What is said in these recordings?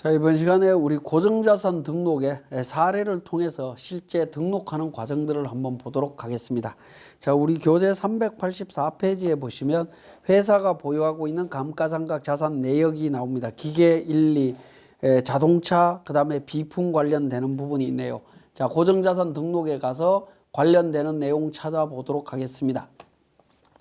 자, 이번 시간에 우리 고정자산 등록의 사례를 통해서 실제 등록하는 과정들을 한번 보도록 하겠습니다. 자, 우리 교재 384페이지에 보시면 회사가 보유하고 있는 감가상각 자산 내역이 나옵니다. 기계 1, 2, 에, 자동차, 그 다음에 비품 관련되는 부분이 있네요. 자, 고정자산 등록에 가서 관련되는 내용 찾아보도록 하겠습니다.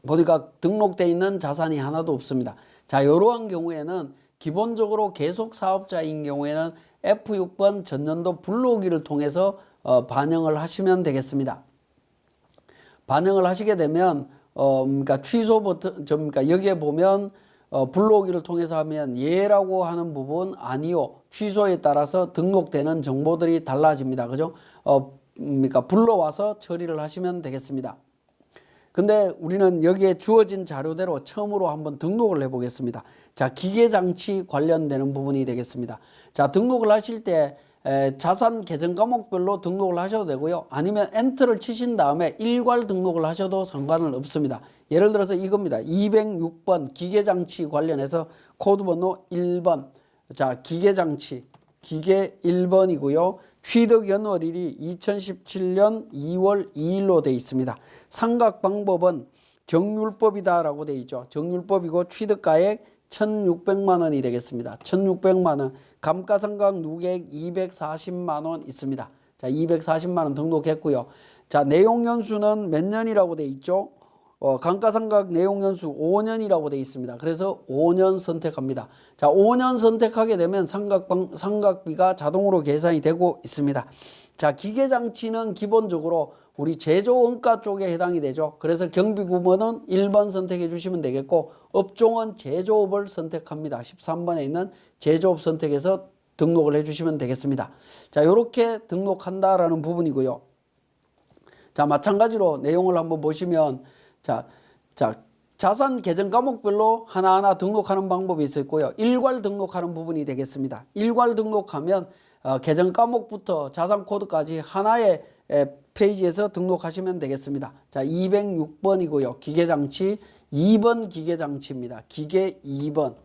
보니까 등록돼 있는 자산이 하나도 없습니다. 자, 이러한 경우에는 기본적으로 계속 사업자인 경우에는 F6번 전년도 불러오기를 통해서 어, 반영을 하시면 되겠습니다. 반영을 하시게 되면 어 그러니까 취소 버튼 저 그러니까 여기에 보면 어 불러오기를 통해서 하면 예라고 하는 부분 아니요 취소에 따라서 등록되는 정보들이 달라집니다. 그죠? 어 그러니까 불러와서 처리를 하시면 되겠습니다. 근데 우리는 여기에 주어진 자료대로 처음으로 한번 등록을 해 보겠습니다. 자, 기계 장치 관련되는 부분이 되겠습니다. 자, 등록을 하실 때 에, 자산 계정 과목별로 등록을 하셔도 되고요. 아니면 엔터를 치신 다음에 일괄 등록을 하셔도 상관은 없습니다. 예를 들어서 이겁니다. 206번 기계 장치 관련해서 코드 번호 1번. 자, 기계 장치 기계 1번이고요. 취득 연월일이 2017년 2월 2일로 돼 있습니다. 상각 방법은 정률법이다라고 돼 있죠. 정률법이고 취득가액 1,600만 원이 되겠습니다. 1,600만 원. 감가상각 누계액 240만 원 있습니다. 자, 240만 원 등록했고요. 자, 내용 연수는 몇 년이라고 돼 있죠? 어, 감가상각 내용 연수 5년이라고 돼 있습니다. 그래서 5년 선택합니다. 자, 5년 선택하게 되면 상각방, 상각비가 자동으로 계산이 되고 있습니다. 자, 기계 장치는 기본적으로 우리 제조원가 쪽에 해당이 되죠. 그래서 경비구먼은 1번 선택해 주시면 되겠고 업종은 제조업을 선택합니다. 13번에 있는 제조업 선택해서 등록을 해 주시면 되겠습니다. 자, 이렇게 등록한다라는 부분이고요. 자, 마찬가지로 내용을 한번 보시면 자, 자, 자산 계정 과목별로 하나하나 등록하는 방법이 있었고요. 일괄 등록하는 부분이 되겠습니다. 일괄 등록하면 어, 계정 과목부터 자산 코드까지 하나의 에, 페이지에서 등록하시면 되겠습니다. 자, 206번이고요. 기계장치 2번 기계장치입니다. 기계 2번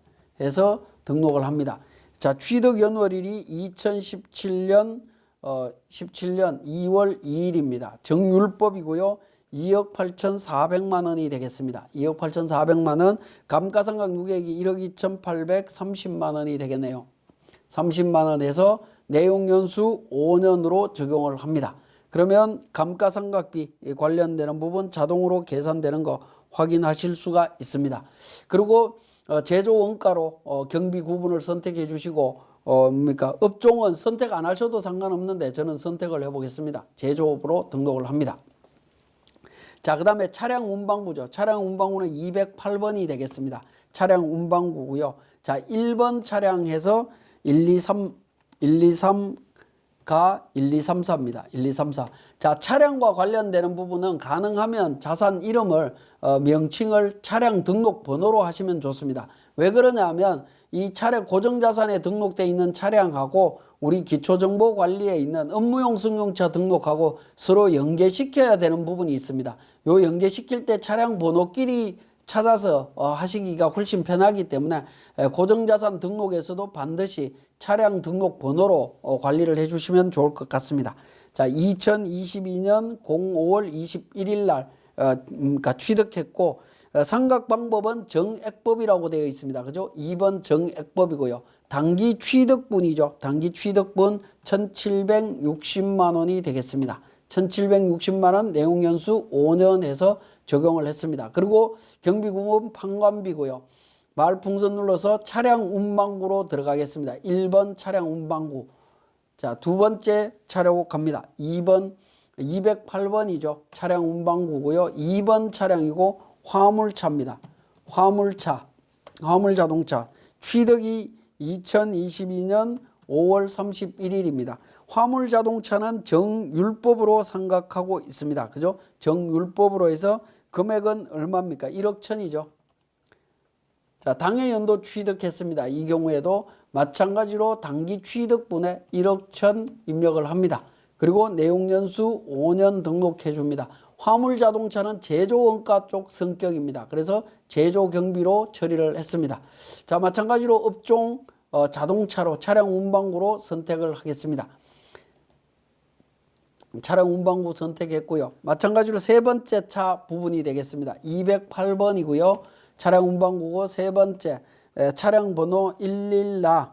해서 등록을 합니다. 자, 취득 연월일이 2017년 어, 17년 2월 2일입니다. 정율법이고요. 2억 8,400만 원이 되겠습니다. 2억 8,400만 원, 감가상각 누계액이 1억 2,830만 원이 되겠네요. 30만 원에서 내용 연수 5년으로 적용을 합니다. 그러면 감가상각비 관련되는 부분 자동으로 계산되는 거 확인하실 수가 있습니다. 그리고 어, 제조 원가로 어, 경비 구분을 선택해 주시고 어, 뭡니까 업종은 선택 안 하셔도 상관없는데 저는 선택을 해보겠습니다. 제조업으로 등록을 합니다. 자, 그 다음에 차량 운반구죠. 차량 운반구는 208번이 되겠습니다. 차량 운반구고요. 자, 1번 차량에서 1, 2, 3, 1, 2, 3 가 1, 2, 3, 4입니다. 1, 2, 3, 4. 자, 차량과 관련되는 부분은 가능하면 자산 이름을, 어, 명칭을 차량 등록 번호로 하시면 좋습니다. 왜 그러냐 하면 이 차량 고정 자산에 등록되어 있는 차량하고 우리 기초 정보 관리에 있는 업무용 승용차 등록하고 서로 연계시켜야 되는 부분이 있습니다. 요 연계시킬 때 차량 번호끼리 찾아서 어, 하시기가 훨씬 편하기 때문에 에, 고정자산 등록에서도 반드시 차량 등록 번호로 어, 관리를 해주시면 좋을 것 같습니다. 자, 2022년 05월 21일 날 어, 음, 그러니까 취득했고 어, 상각 방법은 정액법이라고 되어 있습니다. 그죠? 2번 정액법이고요. 단기 취득분이죠. 단기 취득분 1,760만 원이 되겠습니다. 1,760만 원 내용 연수 5년 해서 적용을 했습니다. 그리고 경비구문 판관비고요. 말풍선 눌러서 차량 운반구로 들어가겠습니다. 1번 차량 운반구. 자, 두 번째 차량 갑니다. 2번 208번이죠. 차량 운반구고요. 2번 차량이고 화물차입니다. 화물차. 화물 자동차. 취득이 2022년 5월 31일입니다. 화물 자동차는 정율법으로 생각하고 있습니다. 그죠? 정율법으로 해서 금액은 얼마입니까? 1억 천이죠. 자, 당해 연도 취득했습니다. 이 경우에도 마찬가지로 단기 취득분에 1억 천 입력을 합니다. 그리고 내용 연수 5년 등록해 줍니다. 화물 자동차는 제조 원가 쪽 성격입니다. 그래서 제조 경비로 처리를 했습니다. 자, 마찬가지로 업종 어, 자동차로 차량 운반구로 선택을 하겠습니다. 차량 운반구 선택했고요. 마찬가지로 세 번째 차 부분이 되겠습니다. 208번이고요. 차량 운반구고 세 번째 에, 차량 번호 114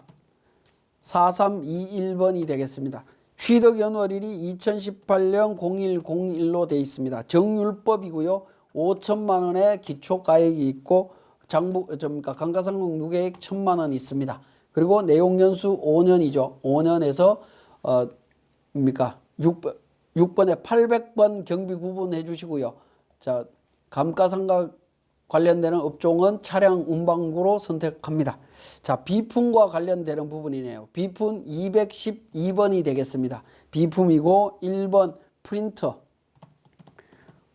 4321번이 되겠습니다. 취득 연월일이 2018년 0101로 되어 있습니다. 정율법이고요. 5천만 원의 기초 가액이 있고 장부 좀그러니까 감가상각 누계액 1천만 원 있습니다. 그리고 내용 연수 5년이죠. 5년에서 어 뭡니까? 6번 6번에 800번 경비 구분해 주시고요. 자, 감가상각 관련되는 업종은 차량 운반구로 선택합니다. 자, 비품과 관련되는 부분이네요. 비품 212번이 되겠습니다. 비품이고 1번 프린터.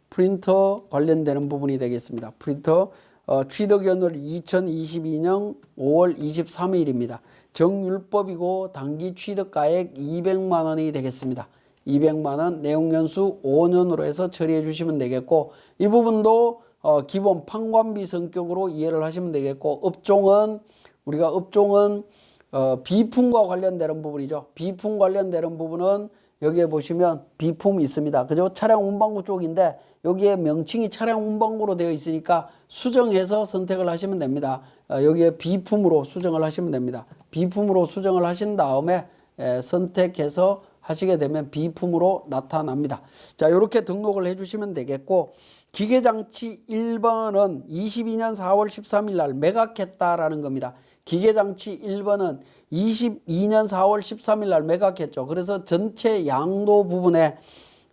프린터 관련되는 부분이 되겠습니다. 프린터 어, 취득 연월 2022년 5월 23일입니다. 정율법이고 단기 취득가액 200만 원이 되겠습니다. 200만 원 내용 연수 5년으로 해서 처리해 주시면 되겠고 이 부분도 어, 기본 판관비 성격으로 이해를 하시면 되겠고 업종은 우리가 업종은 어, 비품과 관련되는 부분이죠. 비품 관련되는 부분은 여기에 보시면 비품이 있습니다. 그죠? 차량 운반구 쪽인데 여기에 명칭이 차량 운반구로 되어 있으니까 수정해서 선택을 하시면 됩니다. 어, 여기에 비품으로 수정을 하시면 됩니다. 비품으로 수정을 하신 다음에 에, 선택해서 하시게 되면 비품으로 나타납니다. 자, 이렇게 등록을 해주시면 되겠고 기계장치 1번은 22년 4월 13일 날 매각했다라는 겁니다. 기계장치 1번은 22년 4월 13일 날 매각했죠. 그래서 전체 양도 부분에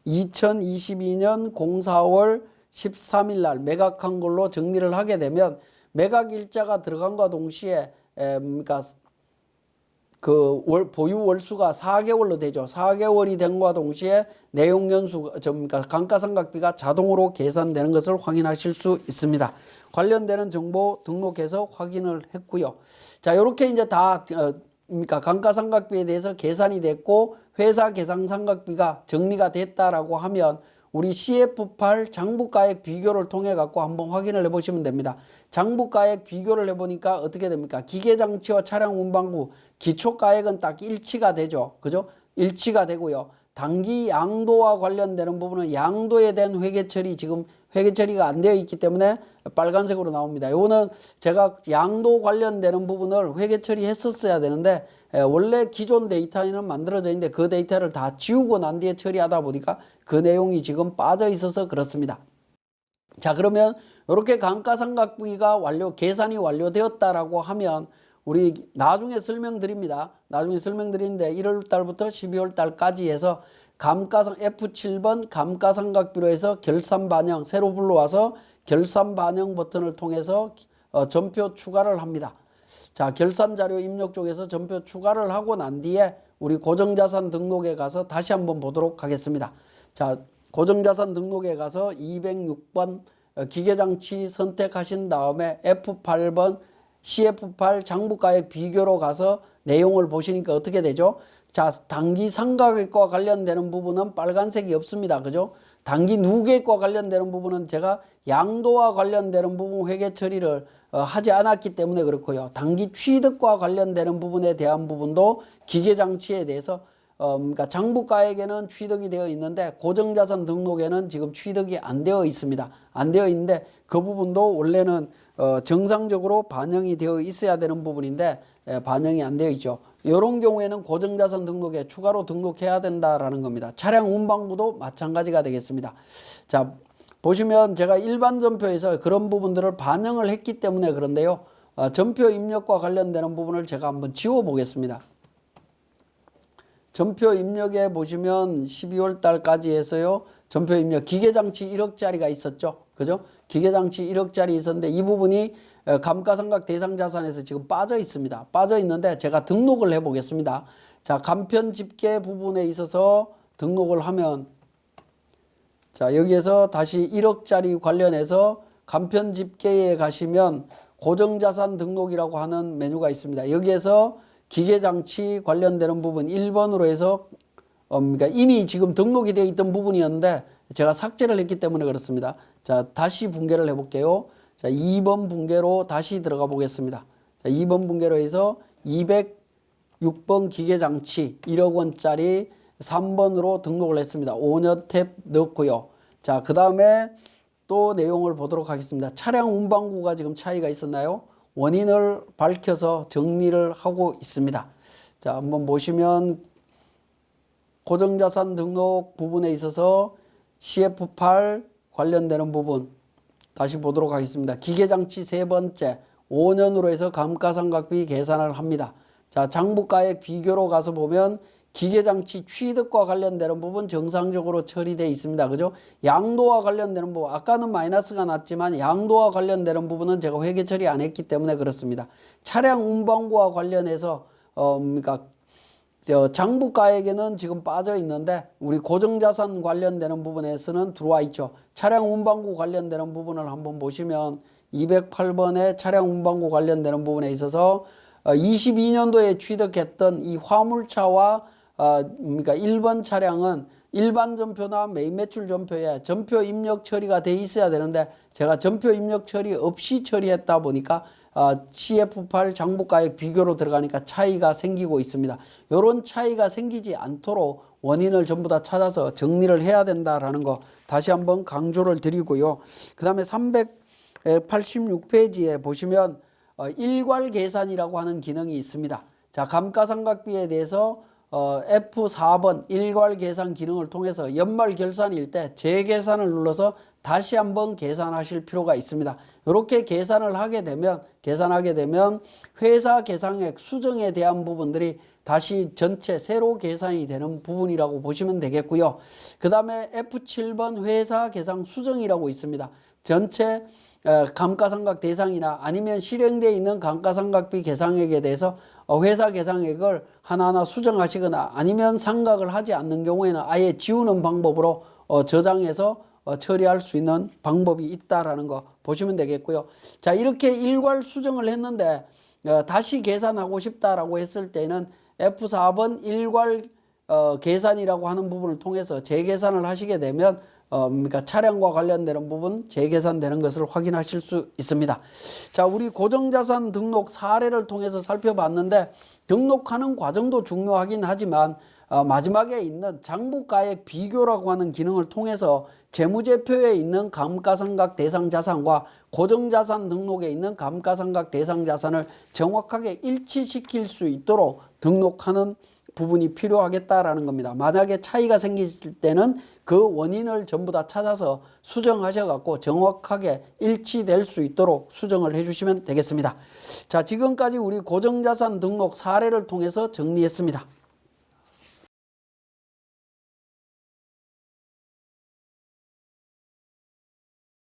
2022년 04월 13일 날 매각한 걸로 정리를 하게 되면 매각 일자가 들어간과 동시에 에, 그러니까 그 월, 보유 월수가 4개월로 되죠. 4개월이 된과 동시에 내용 연수 좀 그러니까 감가상각비가 자동으로 계산되는 것을 확인하실 수 있습니다. 관련되는 정보 등록해서 확인을 했고요. 자, 이렇게 이제 다 어, 그러니까 감가상각비에 대해서 계산이 됐고 회사 계산상각비가 정리가 됐다라고 하면 우리 CF8 장부가액 비교를 통해 갖고 한번 확인을 해보시면 됩니다. 장부가액 비교를 해보니까 어떻게 됩니까? 기계장치와 차량 운반구 기초가액은 딱 일치가 되죠. 그죠? 일치가 되고요. 단기 양도와 관련되는 부분은 양도에 대한 회계 처리 지금 회계 처리가 안 되어 있기 때문에 빨간색으로 나옵니다. 요거는 제가 양도 관련되는 부분을 회계 처리했었어야 되는데 에, 원래 기존 데이터는 만들어져 있는데 그 데이터를 다 지우고 난 뒤에 처리하다 보니까 그 내용이 지금 빠져 있어서 그렇습니다. 자 그러면 이렇게 감가상각비가 완료 계산이 완료되었다라고 하면 우리 나중에 설명드립니다. 나중에 설명드리는데 1월 달부터 12월 달까지 해서 감가상 F7번 감가상각비로 해서 결산 반영 새로 불러와서 결산 반영 버튼을 통해서 어, 전표 추가를 합니다. 자, 결산 자료 입력 쪽에서 전표 추가를 하고 난 뒤에 우리 고정자산 등록에 가서 다시 한번 보도록 하겠습니다. 자, 고정자산 등록에 가서 206번 어, 기계장치 선택하신 다음에 F8번 CF8 장부가액 비교로 가서 내용을 보시니까 어떻게 되죠? 자, 단기 상가액과 관련되는 부분은 빨간색이 없습니다. 그죠? 단기 누계액과 관련되는 부분은 제가 양도와 관련되는 부분 회계 처리를 어, 하지 않았기 때문에 그렇고요. 단기 취득과 관련되는 부분에 대한 부분도 기계 장치에 대해서 어, 그러니까 장부가액에는 취득이 되어 있는데 고정자산 등록에는 지금 취득이 안 되어 있습니다. 안 되어 있는데 그 부분도 원래는 어, 정상적으로 반영이 되어 있어야 되는 부분인데 에, 반영이 안 되어 있죠. 이런 경우에는 고정자산 등록에 추가로 등록해야 된다라는 겁니다. 차량 운반구도 마찬가지가 되겠습니다. 자 보시면 제가 일반 전표에서 그런 부분들을 반영을 했기 때문에 그런데요. 어, 전표 입력과 관련되는 부분을 제가 한번 지워 보겠습니다. 전표 입력에 보시면 12월 달까지 해서요. 전표 입력 기계장치 1억짜리가 있었죠. 그죠? 기계장치 1억짜리 있었는데 이 부분이 어, 감가상각 대상 자산에서 지금 빠져 있습니다. 빠져 있는데 제가 등록을 해 보겠습니다. 자, 간편 집계 부분에 있어서 등록을 하면 자, 여기에서 다시 1억짜리 관련해서 간편 집계에 가시면 고정자산 등록이라고 하는 메뉴가 있습니다. 여기에서 기계장치 관련되는 부분 1번으로 해서 어, 그러니까 이미 지금 등록이 되어 있던 부분이었는데 제가 삭제를 했기 때문에 그렇습니다. 자, 다시 붕괴를 해 볼게요. 자, 2번 붕괴로 다시 들어가 보겠습니다. 자, 2번 붕괴로 해서 206번 기계장치 1억 원짜리 3번으로 등록을 했습니다. 5년 탭 넣고요. 자, 그 다음에 또 내용을 보도록 하겠습니다. 차량 운반구가 지금 차이가 있었나요? 원인을 밝혀서 정리를 하고 있습니다. 자, 한번 보시면 고정자산 등록 부분에 있어서 CF8 관련되는 부분 다시 보도록 하겠습니다. 기계장치 세 번째 5년으로 해서 감가상각비 계산을 합니다. 자, 장부가액 비교로 가서 보면 기계장치 취득과 관련되는 부분 정상적으로 처리되어 있습니다. 그죠? 양도와 관련되는 부분, 아까는 마이너스가 났지만 양도와 관련되는 부분은 제가 회계 처리 안 했기 때문에 그렇습니다. 차량 운반구와 관련해서, 어, 그러니까 저 장부가액에는 지금 빠져 있는데 우리 고정자산 관련되는 부분에서는 들어와 있죠. 차량 운반구 관련되는 부분을 한번 보시면 208번의 차량 운반구 관련되는 부분에 있어서 어, 22년도에 취득했던 이 화물차와 어, 그러니까 1번 차량은 일반 전표나 메인 매출 전표에 전표 입력 처리가 돼 있어야 되는데 제가 전표 입력 처리 없이 처리했다 보니까 어, CF8 장부가액 비교로 들어가니까 차이가 생기고 있습니다. 이런 차이가 생기지 않도록 원인을 전부 다 찾아서 정리를 해야 된다라는 거 다시 한번 강조를 드리고요. 그 다음에 386페이지에 보시면 어, 일괄 계산이라고 하는 기능이 있습니다. 자, 감가상각비에 대해서 어, F4번 일괄 계산 기능을 통해서 연말 결산일 때 재계산을 눌러서 다시 한번 계산하실 필요가 있습니다. 이렇게 계산을 하게 되면 계산하게 되면 회사 계상액 수정에 대한 부분들이 다시 전체 새로 계산이 되는 부분이라고 보시면 되겠고요. 그 다음에 F7번 회사 계상 수정이라고 있습니다. 전체 어, 감가상각 대상이나 아니면 실행되어 있는 감가상각비 계상액에 대해서 어, 회사 계상액을 하나하나 수정하시거나 아니면 상각을 하지 않는 경우에는 아예 지우는 방법으로 어, 저장해서 어, 처리할 수 있는 방법이 있다라는 거 보시면 되겠고요. 자 이렇게 일괄 수정을 했는데 어, 다시 계산하고 싶다라고 했을 때는 F4번 일괄 어, 계산이라고 하는 부분을 통해서 재계산을 하시게 되면 어, 그러니까 차량과 관련되는 부분 재계산되는 것을 확인하실 수 있습니다. 자, 우리 고정자산 등록 사례를 통해서 살펴봤는데 등록하는 과정도 중요하긴 하지만 어, 마지막에 있는 장부가액 비교라고 하는 기능을 통해서 재무제표에 있는 감가상각 대상 자산과 고정자산 등록에 있는 감가상각 대상 자산을 정확하게 일치시킬 수 있도록 등록하는 부분이 필요하겠다라는 겁니다. 만약에 차이가 생길 때는 그 원인을 전부 다 찾아서 수정하셔 갖고 정확하게 일치될 수 있도록 수정을 해 주시면 되겠습니다. 자, 지금까지 우리 고정자산 등록 사례를 통해서 정리했습니다.